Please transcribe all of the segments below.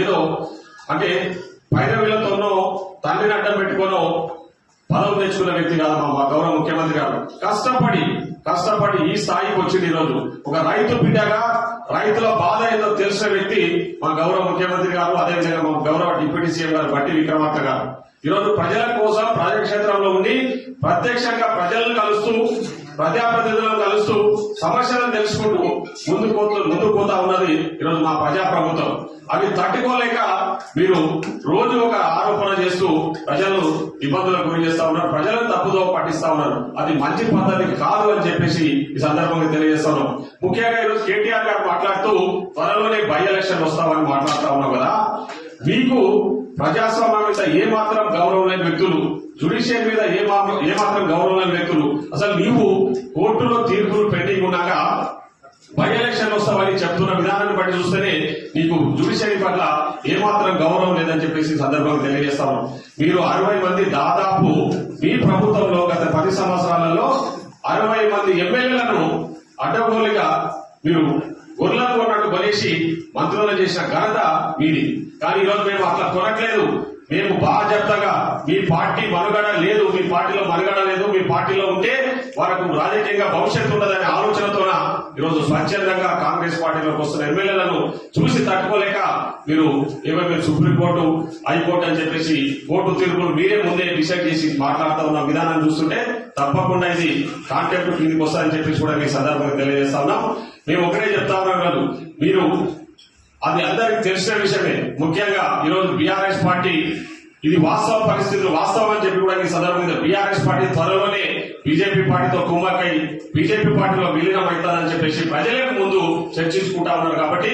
ఏదో అంటే పైరవీలతోనో తండ్రిని అడ్డం పెట్టుకోనో పదవి తెచ్చుకున్న వ్యక్తి కాదు మా మా గౌరవ ముఖ్యమంత్రి గారు. కష్టపడి కష్టపడి ఈ స్థాయికి వచ్చింది ఈ రోజు ఒక రైతు బిడ్డగా రైతుల బాధ ఏదో తెలిసిన వ్యక్తి మా గౌరవ ముఖ్యమంత్రి గారు అదేవిధంగా మా గౌరవ డిప్యూటీ సీఎం గారు బట్టి విక్రమార్క గారు. ఈ రోజు ప్రజల కోసం ప్రజాక్షేత్రంలో ఉండి ప్రత్యక్షంగా ప్రజలను కలుస్తూ ప్రజాప్రతినిధులను కలుస్తూ సమస్యలను తెలుసుకుంటూ ముందుకు పోతూ ముందుకు పోతా ఉన్నది ఈరోజు మా ప్రజా ప్రభుత్వం అవి తట్టుకోలేక మీరు రోజు ఒక ఆరోపణ చేస్తూ ప్రజలు ఇబ్బందులకు గురి చేస్తా ఉన్నారు. ప్రజలను తప్పుదో పట్టిస్తా ఉన్నారు. అది మంచి పద్ధతి కాదు అని చెప్పేసి ఈ సందర్భంగా తెలియజేస్తున్నాం. ముఖ్యంగా ఈరోజు కేటీఆర్ గారు మాట్లాడుతూ త్వరలోనే బై ఎలక్షన్ వస్తామని మాట్లాడుతా ఉన్నాం కదా. మీకు ప్రజాస్వామ్యం మీద ఏ మాత్రం గౌరవం లేని వ్యక్తులు జుడిషియల్ మీద ఏ మాత్రం గౌరవం లేని వ్యక్తులు. అసలు నీవు కోర్టులో తీర్పులు పెండింగ్ ఉన్నాక బై ఎలక్షన్ వస్తామని చెప్తున్న విధానాన్ని బట్టి చూస్తేనే నీకు జుడిషియరీ పట్ల ఏమాత్రం గౌరవం లేదని చెప్పేసి సందర్భంగా తెలియజేస్తాను మీరు అరవై మంది దాదాపు మీ ప్రభుత్వంలో గత పది సంవత్సరాలలో అరవై మంది ఎమ్మెల్యేలను అడ్డగోలుగా మీరు గొర్రెలను ఉన్నట్టు బలేసి మంత్రులను చేసిన ఘనత మీది. కానీ ఈరోజు మేము అట్లా కొనట్లేదు. మేము బాధ్యతగా మీ పార్టీ మనుగడ లేదు మీ పార్టీలో మనుగడ లేదు మీ పార్టీలో ఉంటే వారికి రాజకీయంగా భవిష్యత్తు ఉండదనే ఆలోచనతోన ఈరోజు స్వచ్ఛందంగా కాంగ్రెస్ పార్టీలోకి వస్తున్న ఎమ్మెల్యేలను చూసి తట్టుకోలేక మీరు ఏమో సుప్రీంకోర్టు హైకోర్టు అని చెప్పేసి కోర్టు తీర్పులు మీరే ముందే డిసైడ్ చేసి మాట్లాడుతూ ఉన్న విధానం చూస్తుంటే తప్పకుండా ఇది కాంటాక్ట్ కిందికి వస్తారని చెప్పేసి కూడా మీ సందర్భంగా తెలియజేస్తా ఉన్నాం. మేము ఒకటే చెప్తా ఉన్నాం కాదు మీరు అది అందరికి తెలిసిన విషయమే. ముఖ్యంగా ఈరోజు బీఆర్ఎస్ పార్టీ ఇది వాస్తవ పరిస్థితులు వాస్తవం అని చెప్పి కూడా ఈ సందర్భంగా బీఆర్ఎస్ పార్టీ త్వరలోనే బీజేపీ పార్టీతో కుమ్మక్కై బీజేపీ పార్టీలో విలీనం అవుతారని చెప్పేసి ప్రజలకు ముందు చర్చించుకుంటా ఉన్నారు కాబట్టి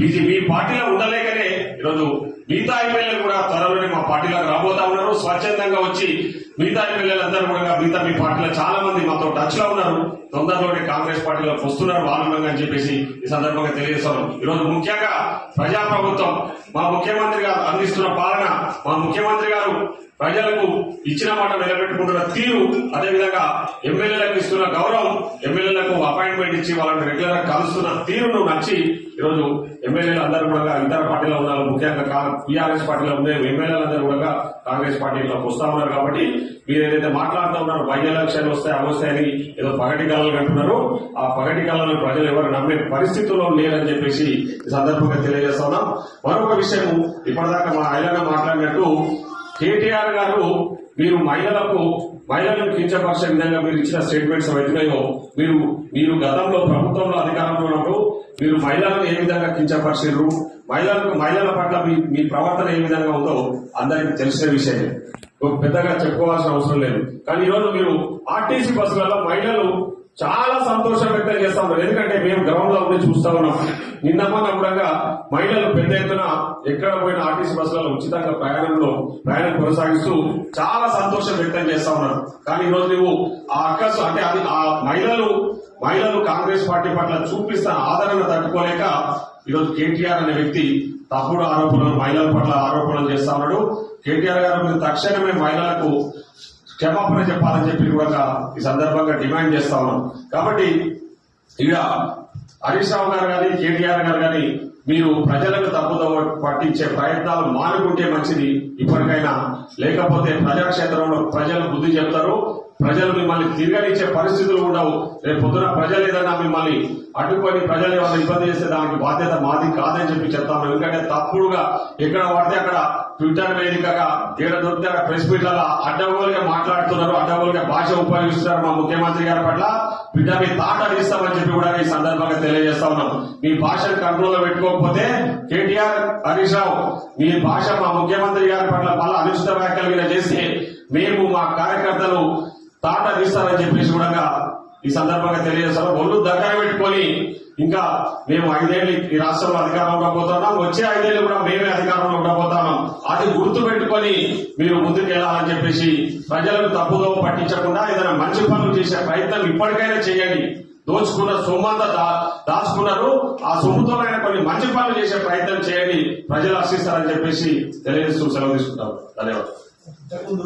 బీజే మీ పార్టీలో ఉండలేకనే ఈరోజు మిగతా ఎమ్మెల్యేలు కూడా త్వర పార్టీలోకి రాబోతా ఉన్నారు. స్వచ్ఛందంగా వచ్చి మిగతా ఎమ్మెల్యేలందరూ కూడా మిగతా మీ పార్టీలో చాలా మంది మాతో టచ్లో ఉన్నారు. తొందరలోనే కాంగ్రెస్ పార్టీలో వస్తున్నారు. ఆనందంగా అని చెప్పేసి ఈ సందర్భంగా తెలియజేస్తాను. ఈరోజు ముఖ్యంగా ప్రజా ప్రభుత్వం మా ముఖ్యమంత్రి గారు అందిస్తున్న పాలన మా ముఖ్యమంత్రి గారు ప్రజలకు ఇచ్చిన మాట నిలబెట్టుకుంటున్న తీరు అదేవిధంగా ఎమ్మెల్యేలకు ఇస్తున్న గౌరవం ఎమ్మెల్యేలకు అపాయింట్మెంట్ ఇచ్చి వాళ్ళని రెగ్యులర్గా కలుస్తున్న తీరును నచ్చి ఈరోజు ఎమ్మెల్యేలు అందరూ కూడా ఇతర పార్టీలో ఉన్నారు ముఖ్యంగా టీఆర్ఎస్ పార్టీలో ఉండే ఎమ్మెల్యేలందరూ కూడా కాంగ్రెస్ పార్టీలోకి వస్తా ఉన్నారు కాబట్టి మీరు ఏదైతే మాట్లాడుతూ ఉన్నారు బై ఎలక్షన్ వస్తాయి అవస్తాయని ఏదో పగటి కళలు అంటున్నారు. ఆ పగటి కళలను ప్రజలు ఎవరు నమ్మే పరిస్థితుల్లో లేరని చెప్పేసి ఈ సందర్భంగా తెలియజేస్తా ఉన్నాం మరొక విషయం ఇప్పటిదాకా మా ఆయన మాట్లాడినట్టు కేటీఆర్ గారు మీరు మహిళలకు మహిళలను కించపరిచే విధంగా మీరు ఇచ్చిన స్టేట్మెంట్స్ అవుతున్నాయో మీరు మీరు గతంలో ప్రభుత్వంలో అధికారంలో ఉన్నప్పుడు మీరు మహిళలను ఏ విధంగా కించపరిచారు మహిళలకు మహిళల పట్ల మీ మీ ప్రవర్తన ఏ విధంగా ఉందో అందరికీ తెలిసిన విషయమే. ఒక పెద్దగా చెప్పుకోవాల్సిన అవసరం లేదు. కానీ ఈరోజు మీరు ఆర్టీసీ బస్సులలో మహిళలు చాలా సంతోషం వ్యక్తం చేస్తా. ఉన్నారు ఎందుకంటే మేము గ్రౌండ్లో ఉండి చూస్తా ఉన్నాం. నిన్న మొన్న కూడా మహిళలు పెద్ద ఎత్తున ఎక్కడ పోయిన ఆర్టీసీ బస్సులలో ఉచితంగా ప్రయాణంలో ప్రయాణం కొనసాగిస్తూ చాలా సంతోషం వ్యక్తం చేస్తా ఉన్నారు కానీ ఈరోజు నువ్వు ఆ అక్కసు అంటే అది ఆ మహిళలు మహిళలు కాంగ్రెస్ పార్టీ పట్ల చూపిస్తున్న ఆదరణ తట్టుకోలేక ఈరోజు కేటీఆర్ అనే వ్యక్తి తప్పుడు ఆరోపణలు మహిళల పట్ల ఆరోపణలు చేస్తా ఉన్నాడు. కేటీఆర్ గారు తక్షణమే మహిళలకు క్షమాపణ చెప్పాలని చెప్పి కూడా ఈ సందర్భంగా డిమాండ్ చేస్తా ఉన్నాం. కాబట్టి ఇక హరీష్ రావు గారు కానీ కేటీఆర్ గారు కానీ మీరు ప్రజలకు తప్పుదో పట్టించే ప్రయత్నాలు మానుకుంటే మంచిది. ఇప్పటికైనా లేకపోతే ప్రజాక్షేత్రంలో ప్రజలు బుద్ధి చెప్తారు. ప్రజలు మిమ్మల్ని తిరగనిచ్చే పరిస్థితులు ఉండవు. రేపు పొద్దున ప్రజలు ఏదైనా మిమ్మల్ని అడ్డుకొని ప్రజలు ఏమైనా ఇబ్బంది చేస్తే దానికి బాధ్యత మాది కాదని చెప్పి చెప్తాము ఎందుకంటే తప్పుడుగా ఎక్కడ పడితే అక్కడ ట్విట్టర్ వేదికగా ఏడ దొరికితే అక్కడ ప్రెస్ మీట్లలో అడ్డగోలుగా మాట్లాడుతున్నారు అడ్డగోలుగా భాష ఉపయోగిస్తున్నారు మా ముఖ్యమంత్రి గారి పట్ల. బిడ్డ మీ తాట తీస్తామని చెప్పి కూడా ఈ సందర్భంగా తెలియజేస్తా ఉన్నాం. మీ భాషను కంట్రోల్లో పెట్టుకోకపోతే కేటీఆర్ హరీష్ రావు మీ భాష మా ముఖ్యమంత్రి గారి పట్ల మళ్ళీ అనుచిత వ్యాఖ్యలు చేసి చేస్తే మేము మా కార్యకర్తలు తాట తీస్తారని చెప్పేసి కూడా ఈ సందర్భంగా తెలియజేస్తారు. ఒళ్ళు దగ్గర పెట్టుకొని ఇంకా మేము ఐదేళ్ళు ఈ రాష్ట్రంలో అధికారంలో పోతున్నాం. వచ్చే ఐదేళ్ళు కూడా మేమే అధికారంలో ఉండబోతున్నాం అది గుర్తు పెట్టుకొని మీరు ముందుకు వెళ్ళాలని చెప్పేసి ప్రజలకు తప్పుదో పట్టించకుండా ఏదైనా మంచి పనులు చేసే ప్రయత్నం ఇప్పటికైనా చేయండి. దోచుకున్న సొమ్మంత దాచుకున్నారు. ఆ సొమ్ముతోనైనా కొన్ని మంచి పనులు చేసే ప్రయత్నం చేయండి. ప్రజలు ఆశిస్తారని చెప్పేసి తెలియజేస్తూ సెలవు తీసుకుంటాం. ధన్యవాదాలు.